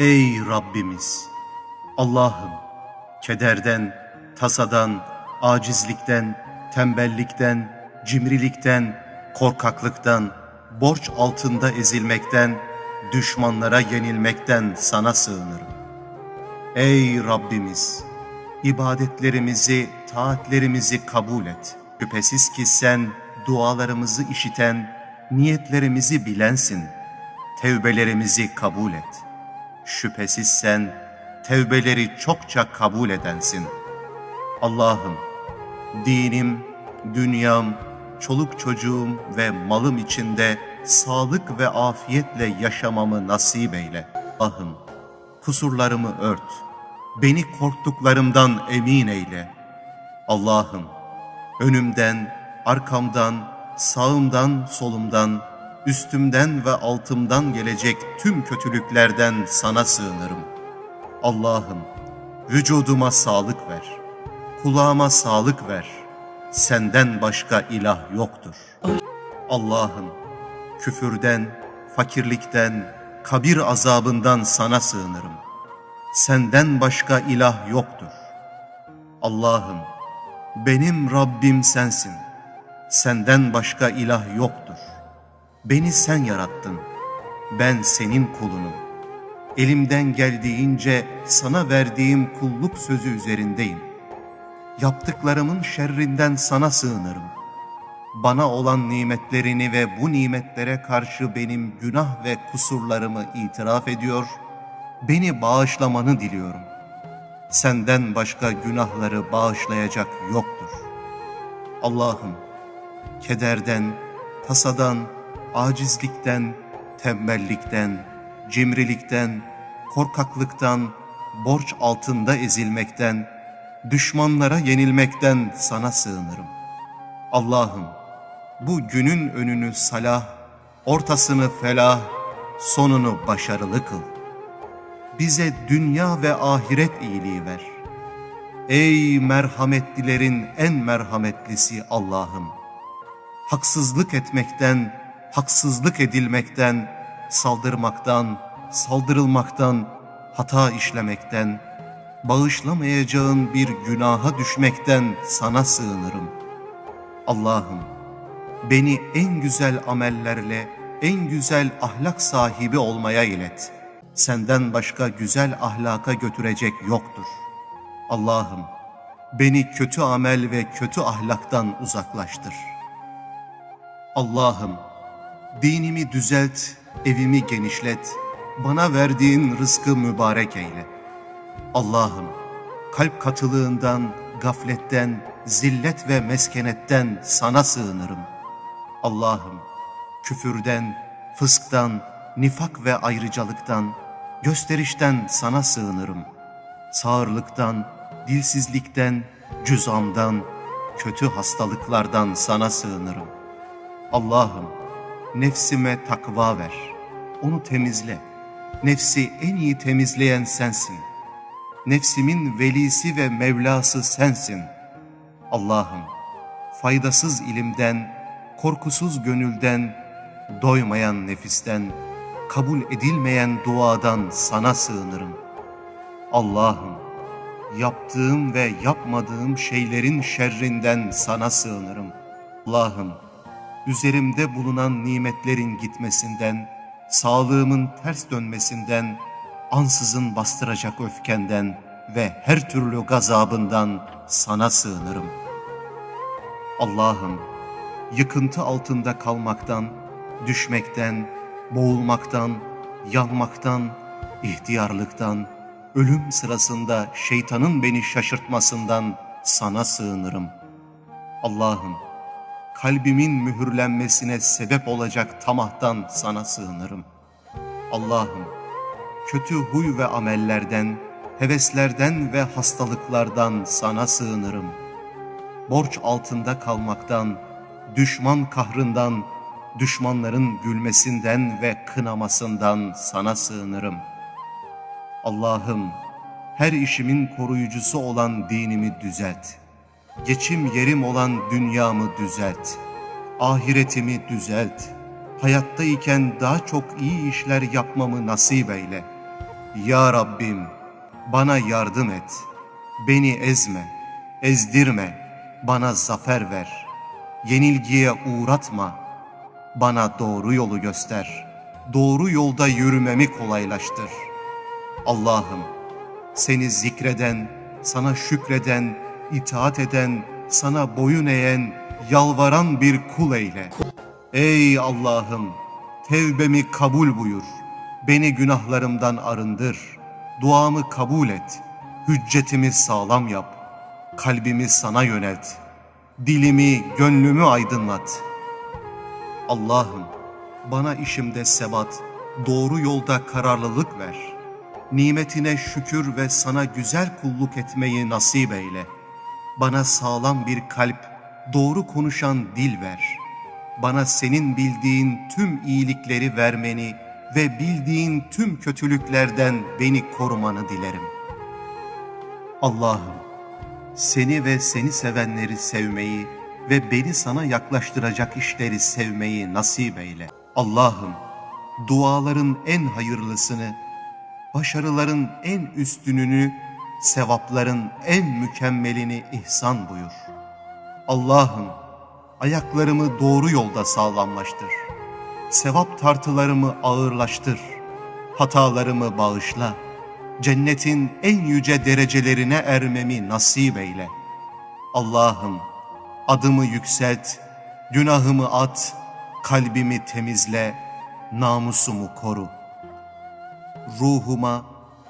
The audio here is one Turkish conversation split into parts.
Ey Rabbimiz! Allah'ım kederden, tasadan, acizlikten, tembellikten, cimrilikten, korkaklıktan, borç altında ezilmekten, düşmanlara yenilmekten sana sığınırım. Ey Rabbimiz! ibadetlerimizi, taatlerimizi kabul et. Şüphesiz ki sen dualarımızı işiten, niyetlerimizi bilensin. Tevbelerimizi kabul et. Şüphesiz sen tevbeleri çokça kabul edensin. Allah'ım, dinim, dünyam, çoluk çocuğum ve malım içinde sağlık ve afiyetle yaşamamı nasip eyle. Allah'ım, kusurlarımı ört. Beni korktuklarımdan emin eyle. Allah'ım, önümden, arkamdan, sağımdan, solumdan, üstümden ve altımdan gelecek tüm kötülüklerden sana sığınırım. Allah'ım, vücuduma sağlık ver, kulağıma sağlık ver. Senden başka ilah yoktur. Allah'ım, küfürden, fakirlikten, kabir azabından sana sığınırım. Senden başka ilah yoktur. Allah'ım, benim Rabbim sensin. Senden başka ilah yoktur. Beni sen yarattın. Ben senin kulunum. Elimden geldiğince sana verdiğim kulluk sözü üzerindeyim. Yaptıklarımın şerrinden sana sığınırım. Bana olan nimetlerini ve bu nimetlere karşı benim günah ve kusurlarımı itiraf ediyor, beni bağışlamanı diliyorum. Senden başka günahları bağışlayacak yoktur. Allah'ım, kederden, tasadan, acizlikten, tembellikten, cimrilikten, korkaklıktan, borç altında ezilmekten, düşmanlara yenilmekten sana sığınırım. Allah'ım, bu günün önünü salah, ortasını felah, sonunu başarılı kıl. Bize dünya ve ahiret iyiliği ver. Ey merhametlilerin en merhametlisi Allah'ım! Haksızlık etmekten, haksızlık edilmekten, saldırmaktan, saldırılmaktan, hata işlemekten, bağışlamayacağın bir günaha düşmekten sana sığınırım. Allah'ım, beni en güzel amellerle, en güzel ahlak sahibi olmaya ilet. Senden başka güzel ahlaka götürecek yoktur. Allah'ım, beni kötü amel ve kötü ahlaktan uzaklaştır. Allah'ım, dinimi düzelt, evimi genişlet, bana verdiğin rızkı mübarek eyle. Allah'ım, kalp katılığından, gafletten, zillet ve meskenetten sana sığınırım. Allah'ım, küfürden, fısktan, nifak ve ayrıcalıktan, gösterişten sana sığınırım. Sağırlıktan, dilsizlikten, cüzamdan, kötü hastalıklardan sana sığınırım. Allah'ım, nefsime takva ver, onu temizle. Nefsi en iyi temizleyen sensin. Nefsimin velisi ve Mevlası sensin. Allah'ım, faydasız ilimden, korkusuz gönülden, doymayan nefisten, kabul edilmeyen duadan sana sığınırım. Allah'ım, yaptığım ve yapmadığım şeylerin şerrinden sana sığınırım. Allah'ım, üzerimde bulunan nimetlerin gitmesinden, sağlığımın ters dönmesinden, ansızın bastıracak öfkenden ve her türlü gazabından sana sığınırım. Allah'ım, yıkıntı altında kalmaktan, düşmekten, boğulmaktan, yanmaktan, ihtiyarlıktan, ölüm sırasında şeytanın beni şaşırtmasından sana sığınırım. Allah'ım, kalbimin mühürlenmesine sebep olacak tamahtan sana sığınırım. Allah'ım, kötü huy ve amellerden, heveslerden ve hastalıklardan sana sığınırım. Borç altında kalmaktan, düşman kahrından, düşmanların gülmesinden ve kınamasından sana sığınırım. Allah'ım, her işimin koruyucusu olan dinimi düzelt. Geçim yerim olan dünyamı düzelt. Ahiretimi düzelt. Hayattayken daha çok iyi işler yapmamı nasip eyle. Ya Rabbim bana yardım et. Beni ezme, ezdirme, bana zafer ver. Yenilgiye uğratma, bana doğru yolu göster. Doğru yolda yürümemi kolaylaştır. Allah'ım seni zikreden, sana şükreden, itaat eden, sana boyun eğen, yalvaran bir kul eyle. Ey Allah'ım, tevbemi kabul buyur. Beni günahlarımdan arındır. Duamı kabul et. Hüccetimi sağlam yap. Kalbimi sana yönelt. Dilimi, gönlümü aydınlat. Allah'ım, bana işimde sebat, doğru yolda kararlılık ver. Nimetine şükür ve sana güzel kulluk etmeyi nasip eyle. Bana sağlam bir kalp, doğru konuşan dil ver. Bana senin bildiğin tüm iyilikleri vermeni ve bildiğin tüm kötülüklerden beni korumanı dilerim. Allah'ım, seni ve seni sevenleri sevmeyi ve beni sana yaklaştıracak işleri sevmeyi nasip eyle. Allah'ım, duaların en hayırlısını, başarıların en üstününü, sevapların en mükemmelini ihsan buyur. Allah'ım, ayaklarımı doğru yolda sağlamlaştır. Sevap tartılarımı ağırlaştır. Hatalarımı bağışla. Cennetin en yüce derecelerine ermemi nasip eyle. Allah'ım, adımı yükselt, günahımı at, kalbimi temizle, namusumu koru. Ruhuma,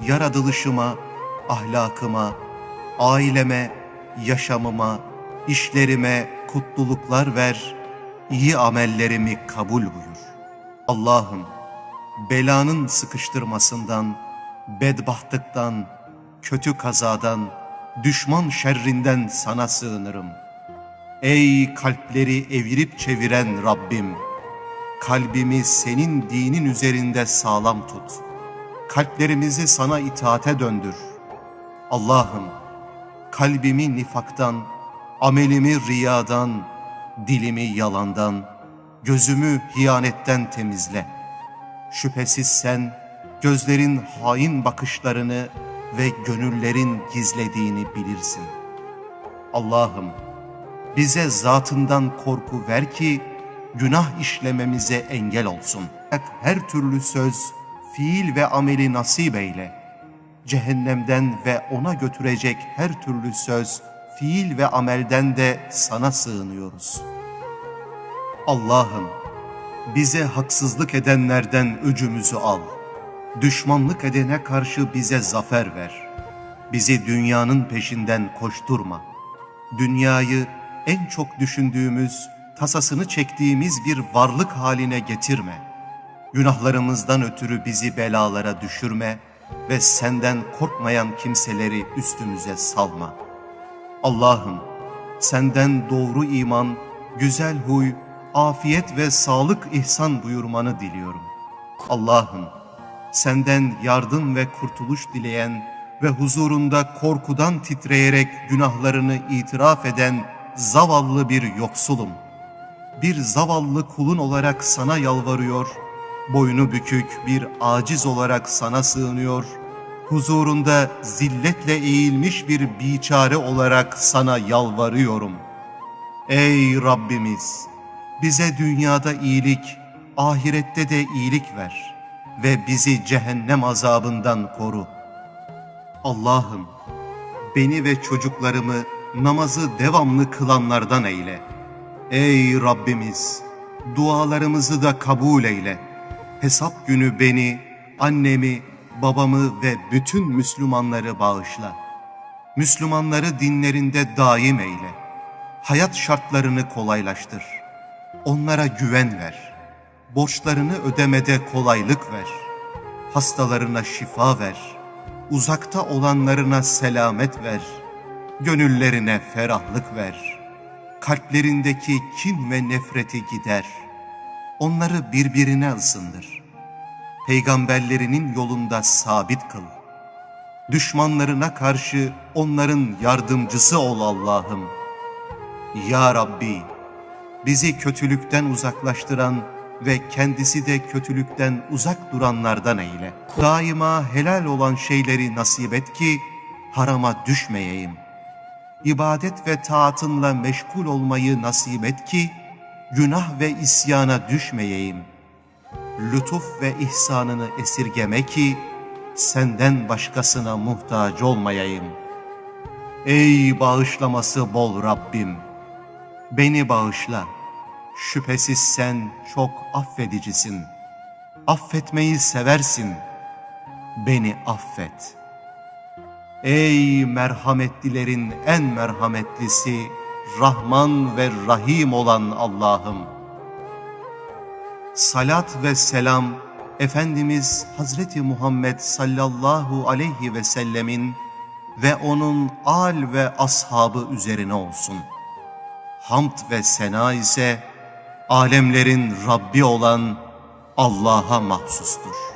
yaratılışıma, ahlakıma, aileme, yaşamıma, işlerime kutluluklar ver, iyi amellerimi kabul buyur. Allah'ım, belanın sıkıştırmasından, bedbahtlıktan, kötü kazadan, düşman şerrinden sana sığınırım. Ey kalpleri evirip çeviren Rabbim! Kalbimi senin dinin üzerinde sağlam tut. Kalplerimizi sana itaate döndür. Allah'ım, kalbimi nifaktan, amelimi riyadan, dilimi yalandan, gözümü hiyanetten temizle. Şüphesiz sen, gözlerin hain bakışlarını ve gönüllerin gizlediğini bilirsin. Allah'ım, bize zatından korku ver ki, günah işlememize engel olsun. Her türlü söz, fiil ve ameli nasip eyle. Cehennemden ve ona götürecek her türlü söz, fiil ve amelden de sana sığınıyoruz. Allah'ım, bize haksızlık edenlerden öcümüzü al. Düşmanlık edene karşı bize zafer ver. Bizi dünyanın peşinden koşturma. Dünyayı en çok düşündüğümüz, tasasını çektiğimiz bir varlık haline getirme. Günahlarımızdan ötürü bizi belalara düşürme ve senden korkmayan kimseleri üstümüze salma. Allah'ım senden doğru iman, güzel huy, afiyet ve sağlık ihsan buyurmanı diliyorum. Allah'ım senden yardım ve kurtuluş dileyen ve huzurunda korkudan titreyerek günahlarını itiraf eden zavallı bir yoksulum. Bir zavallı kulun olarak sana yalvarıyor, boynu bükük bir aciz olarak sana sığınıyor, huzurunda zilletle eğilmiş bir biçare olarak sana yalvarıyorum. Ey Rabbimiz! Bize dünyada iyilik, ahirette de iyilik ver ve bizi cehennem azabından koru. Allah'ım beni ve çocuklarımı namazı devamlı kılanlardan eyle. Ey Rabbimiz dualarımızı da kabul eyle. Hesap günü beni, annemi, babamı ve bütün Müslümanları bağışla. Müslümanları dinlerinde daim eyle. Hayat şartlarını kolaylaştır. Onlara güven ver. Borçlarını ödemede kolaylık ver. Hastalarına şifa ver. Uzakta olanlarına selamet ver. Gönüllerine ferahlık ver. Kalplerindeki kin ve nefreti gider. Onları birbirine ısındır. Peygamberlerinin yolunda sabit kıl. Düşmanlarına karşı onların yardımcısı ol Allah'ım. Ya Rabbi, bizi kötülükten uzaklaştıran ve kendisi de kötülükten uzak duranlardan eyle. Daima helal olan şeyleri nasip et ki harama düşmeyeyim. İbadet ve taatınla meşgul olmayı nasip et ki günah ve isyana düşmeyeyim. Lütuf ve ihsanını esirgeme ki senden başkasına muhtaç olmayayım. Ey bağışlaması bol Rabbim! Beni bağışla. Şüphesiz sen çok affedicisin. Affetmeyi seversin. Beni affet. Ey merhametlilerin en merhametlisi, Rahman ve Rahim olan Allah'ım! Salat ve selam Efendimiz Hazreti Muhammed sallallahu aleyhi ve sellemin ve onun al ve ashabı üzerine olsun. Hamd ve sena ise alemlerin Rabbi olan Allah'a mahsustur.